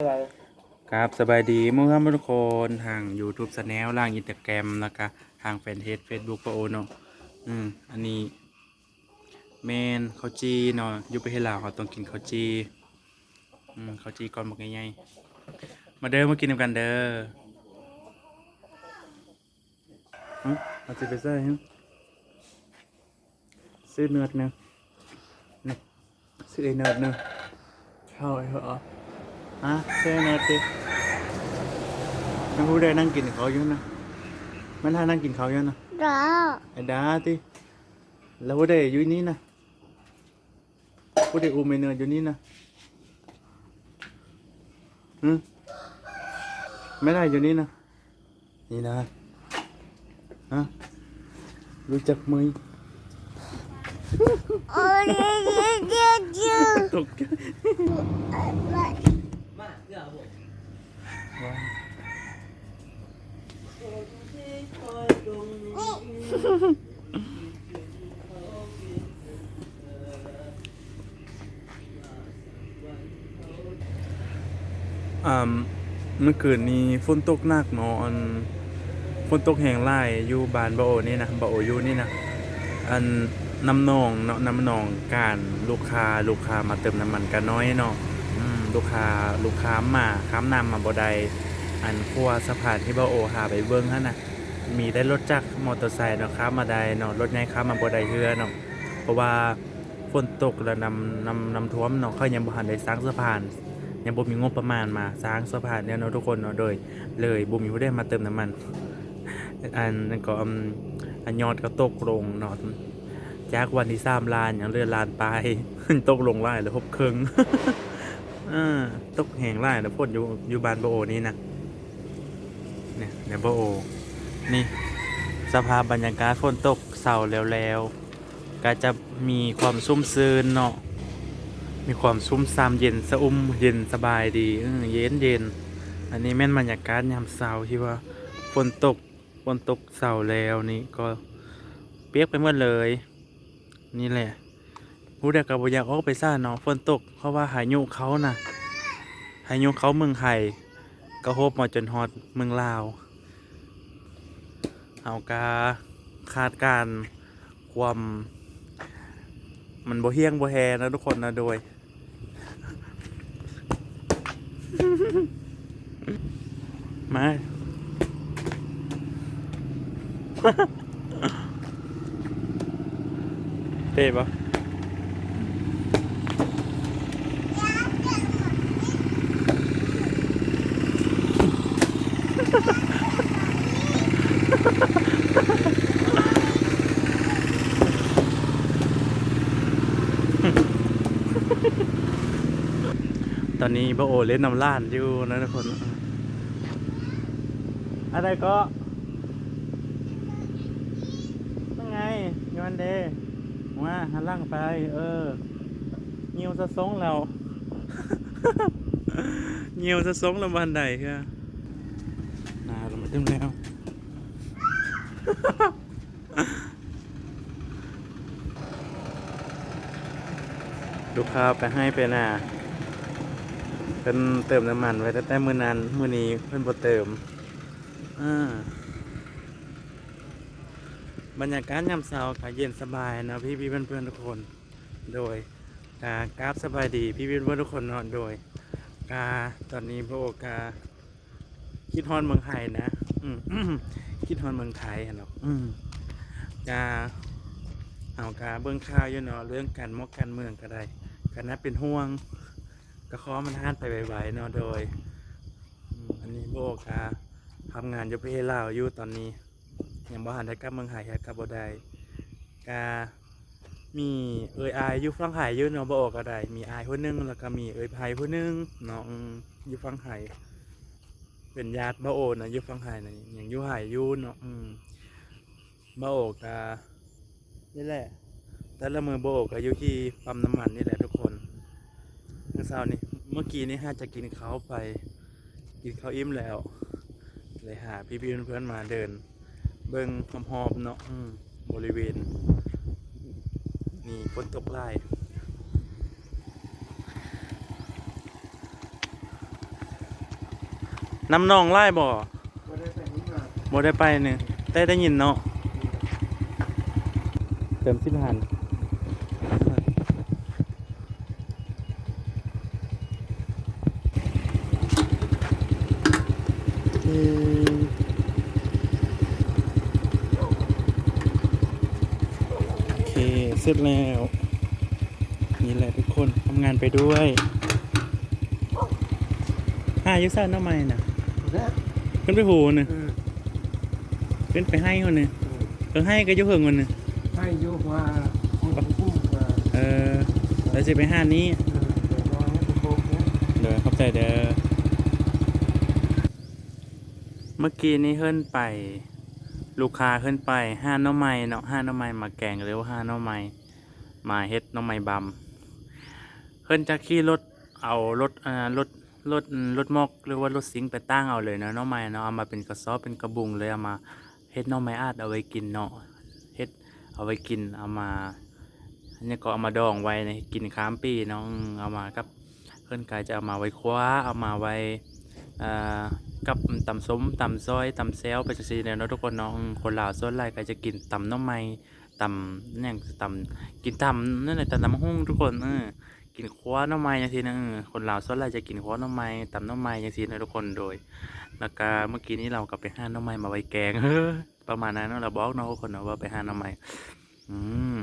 อะไรครับสบายดีมื่อครับทุกคนทาง YouTube ช anel ล่างอินสตาแกรมแล้วก็ทางแฟนเพจ Facebook ปะโอเนาะอืมอันนี้แมนข้าวจีเนาะอยู่ประเทศลาวเขาต้องกินข้าวจีอืมข้าวจีก่อนบอกง่ายๆมาเด้อมากินกันเด้อหึเอาสิไปใส่หึซื้อเนื้อเนื้อซื้อเนื้อเนื้อเข้าไอ้เหรอ ฮะเซ่นาตินักผู้ใดนั่งกินเขาอยู่นะมันท่านั่งกินเขาอยู่นะ đó ไอ้ดาติแล้วผู้ใดอยู่นี่นะผู้ใดอุ้มไอ้เนิร์ดอยู่นี่นะฮึไม่ได้อยู่นี่นะนี่นะฮะรู้จักไหม ôi đi đi đi đi ตกใจ lại ว้าว อ่าเมื่อคืนนี้ฝนตกหนักเนาะอันฝนตกแห้งไล่อยู่บ้านบาโอนี่นะบาโออยู่นี่นะอันน้ำนองเนาะน้ำนองการลูกค้าลูกค้ามาเติมน้ำมันกันน้อยเนาะ ลูกค้าลูกค้ามาค้ามนำมาบ่ไดอันคัวสะพานที่บาโอหาไปเบิ่งหั่น่ะมีได้รถจักรมอเตอร์ไซค์เนาะค้ามมาได้เนาะรถใหญ่ค้ามมาบ่ไดเฮือเนาะเพราะว่าฝนตกแล้วนำนำนำท่วมเนาะเขายังบ่ทันได้สร้างสะพาน ยังบ่มีงบประมาณมาสร้างสะพานเนี่ยเนาะทุกคนเนาะโดย เลยบ่มีผู้ใดมาเติมน้ำมันอันก็อันยอดก็ตกลงเนาะจากวันที่สามล้านยังเหลือล้านไปตกลงไล่แล้วพบครึ่ง อ่าตกแหงไล่แล้วพ่นอยู่อยู่บ้านโบโอนี่นะเนี่ยเนี่ยบโอ นี่ สภาพบรรยากาศฝนตกเศร้าแล้วแล้วๆก็จะมีความซุ่มซื่นเนาะมีความซุ่มซามเย็นสะอุ้มเย็นสบายดีเย็นเย็นอันนี้แม่นบรรยากาศยามเช้าที่ว่าฝนตกฝนตกเสาแล้วนี่ก็เปียกไปหมดเลย นี่แหละ ผู้ใดกับบอยากออกไปซ่าเนาะฝนตก เพราะว่าหายุเขาน่ะหายุเขาเมืองไทยก็โฮบมาจนฮอดเมืองลาวเอากาคาดการความมันบ่เฮี้ยงบ่แฮนะทุกคนนะโดย มาเท่ปะ ตอนนี้พระโอเล่นน้ำล้านอยู่นะทุกคน อะไรก็นั่งไงยอนเดมาหันล่างไป เออเงียวสะสงแล้วเงียวสะสงแล้ววันใดค่ะ เรามาถึงแล้ว ลูกค้าไปให้ไปน่ะเป็นเติมน้ำมันไว้แต่แต่มื้อนั้นมื้อนี้เพิ่นบ่เติมอ่าบรรยากาศยามเช้าก็เย็นสบายนะพี่พี่เพื่อนเพื่อนๆทุกคน โดยกากราบสบายดี พี่พี่เพื่อนๆทุกคนเนอนโดยกาตอนนี้พระโอกา คิดฮอนเมืองไทยนะอืคิดฮอนเมืองไทยอะเนาะอืมกาเอากาเบื้องข้าวอยู่เนาะเรื่องการมอกการเมืองก็ได้กันนะเป็นห่วงก็ขอมันห้านไปไวๆเนาะโดยอันนี้โอกาทำงานอยู่ประเทศลาวอยู่ตอนนี้ยังบ่หันได้กลับเมืองไทยกับบ่ได้กามีเอ่ยอายอยู่ฝั่งไทยอยู่เนาะบ่ออกก็ได้มีอายผู้หนึงแล้วก็มีเอยไผผู้หนึงเนาะอยู่ฝั่งไทย เป็นญาติบ่โอนะยู่ฝั่งไทยนะอยังยู่ไทยยู่เนาะอืมบ่โอกานี่แหละ แต่ละมือบ่โอก็ยู่ที่ปั๊มน้ำมันนี่แหละทุกคนเมื่อเช้านี้เมื่อกี้นี่ฮะจะกินข้าวไป กินข้าวอิ่มแล้ว เลยหาพี่พี่เพื่อนๆมาเดิน เบิ้งหอมๆเนาะบริเวณ นี่ฝนตกไล่ น้ำนองไล่บ่บ่ได้ไปนี่มาบ่ได้ได้ยินเนาะเติมสิบหันโอเค เสร็จแล้ว นี่แหละทุกคนทำงานไปด้วยหายุซ่าน้ำใหม่น่ะ แล้วขึ้นไปหูน่ะเออขึ้นไปให้คนหนึงเออให้ก็อยุ่เหิงคนหนึงให้โยกมาคนกู้มาเออแล้วจะไปห้านี้เออเดี๋ยวรอให้คุณโบกเนี่ยเดี๋ยวเข้าใจเด้อเมื่อกี้นี้เฮิ่นไป ลูกค้าเฮิ่นไปห้าหน้อไม้เนาะห้าหน้อไม้มาแกงหรือว่าห้าหน้อไม้มาเฮ็ดหน้อไม้บำเฮิ่นจะขี่รถเอารถอ่ารถ รถรถมอกหรือว่ารถซิงค์ไปตั้งเอาเลยเนาะน้องไม้เนาะเอามาเป็นกระสอบเป็นกระบุงเลยเอามาเฮ็ดน้องไม้อาดเอาไว้กินเนาะเฮ็ดเอาไว้กินเอามาอันนี้ก็เอามาดองไว้ในกินค้ามปีเนาะเอามากับเพื่อนกายจะเอามาไว้คว้าเอามาไว้อ่ากับตำส้มตำซอยตำแซวไปจังซี่เนี่ยนาะทุกคนเนาะคนลาวส่วนใหญ่ก็จะกินตำน้ำไม้ตำเนี่ยตำกินตำนั่นแหละตำน้ำหุ้งทุกคนเออ กินคว้าหน้ำไม้ย่างที่นะเอคนลาวส่วนใหญ่จะกินคว้าหน้ำไม้ตำหน้ำไม้อย่างที่นะทุกคนโดยแล้วก็เมื่อกี้นี้เราก็ไปห้าหน้ำไม้มาไว้แกงประมาณนั้นเนาะเราบอกเนาะทุกคนเนาะว่าไปห้าหน้ำไม้อืม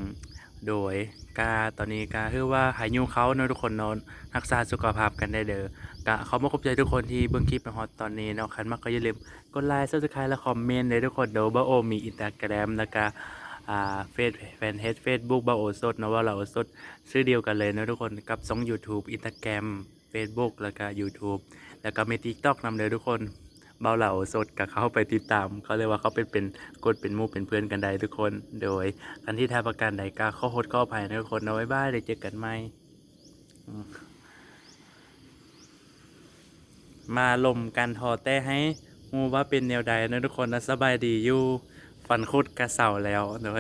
โดยกาตอนนี้กาคือว่าหายยูเขาเนอะทุกคนนอนรักษาสุขภาพกันได้เด้อกะเขามาขอบใจทุกคนที่เบิ่งคลิปในฮอตตอนนี้เนาะคันมากก็อย่าลืมกดไลค์ซับสไครต์และคอมเมนต์เลยทุกคนเดี๋ยวบาโอมีอินสตาแกรมแล้วก็ อ่าเฟซแฟนเฮดเฟซบุ๊กบาโอสดนะว่าเราสดชื่อเดียวกันเลยนะทุกคนกับสอง YouTube อินสตาแกรม Facebook แล้วก็ YouTube แล้วก็มี TikTok นำเลยทุกคนเบาเหล่าสดกับเขาไปติดตาม เขาเรียกว่าเขาเป็นเป็นกดเป็นมู่เป็นเพื่อนกันได้ทุกคน โดยกันที่ทาประกันใดก็ข้อโคดข้อภัยนะทุกคนเอาไว้บ้ายเดี๋ยวเจอกันใหม่มมาลมกันทอแต่ให้ฮูว่าเป็นแนวใดนะทุกคนนะสบายดีอยู่ ฟันคุดกระเสาแล้วเดี๋ย